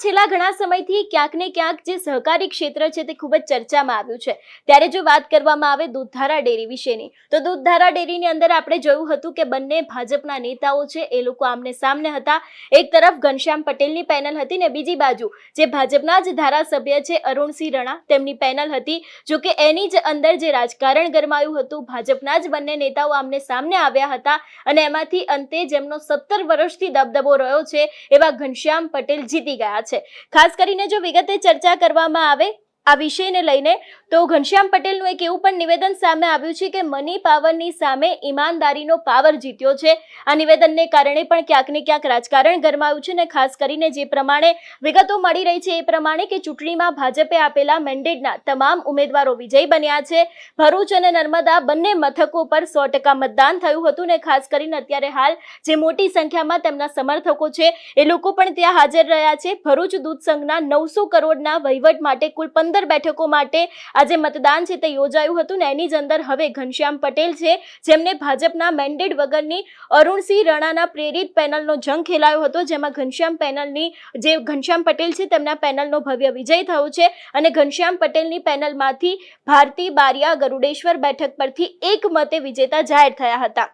છેલ્લા ઘણા સમયથી ક્યાંક ને ક્યાંક જે સહકારી ક્ષેત્ર છે તે ખૂબ જ ચર્ચામાં આવ્યું છે. ત્યારે જો વાત કરવામાં આવે દૂધધારા ડેરી વિશેની, તો દૂધધારા ડેરીની અંદર આપણે જોયું હતું કે બંને ભાજપના નેતાઓ છે, એ લોકો આમને સામને હતા. એક તરફ ઘનશ્યામ પટેલની પેનલ હતી ને બીજી બાજુ જે ભાજપના જ ધારાસભ્ય છે અરુણસિંહ રણા, તેમની પેનલ હતી. જો કે એની જ અંદર જે રાજકારણ ગરમાયું હતું, ભાજપના જ બંને નેતાઓ આમને સામને આવ્યા હતા અને એમાંથી અંતે જેમનો સત્તર વર્ષથી દબદબો રહ્યો છે એવા ઘનશ્યામ પટેલ જીતી ગયા છે. ખાસ કરીને જો વિગતે ચર્ચા કરવામાં આવે આ વિષયને લઈને તો ઘનશ્યામ પટેલનું એક એવું પણ નિવેદન સામે આવ્યું છે કે મની પાવરની સામે ઈમાનદારીનો પાવર જીત્યો છે. આ નિવેદનને કારણે પણ ક્યાંક ને ક્યાંક રાજકારણ ગરમાયું છે અને ખાસ કરીને જે પ્રમાણે વિગતો મળી રહી છે એ પ્રમાણે કે ચૂંટણીમાં ભાજપે આપેલા મેન્ડેટના તમામ ઉમેદવારો વિજયી બન્યા છે. ભરૂચ અને નર્મદા બંને મથકો પર સો મતદાન થયું હતું ને ખાસ કરીને અત્યારે હાલ જે મોટી સંખ્યામાં તેમના સમર્થકો છે એ લોકો પણ ત્યાં હાજર રહ્યા છે. ભરૂચ દૂધ સંઘના નવસો કરોડના વહીવટ માટે કુલ પંદર બેઠકો માટે આજે મતદાન છે તે યોજાયું હતું ને એની જ અંદર હવે ઘનશ્યામ પટેલ છે, જેમને ભાજપના મેન્ડેટ વગરની અરુણસિંહ રણાના પ્રેરિત પેનલનો જંગ ખેલાયો હતો, જેમાં ઘનશ્યામ પેનલની, જે ઘનશ્યામ પટેલ છે તેમના પેનલનો ભવ્ય વિજય થયો છે અને ઘનશ્યામ પટેલની પેનલમાંથી ભારતી બારિયા ગરુડેશ્વર બેઠક પરથી એક મતે વિજેતા જાહેર થયા હતા.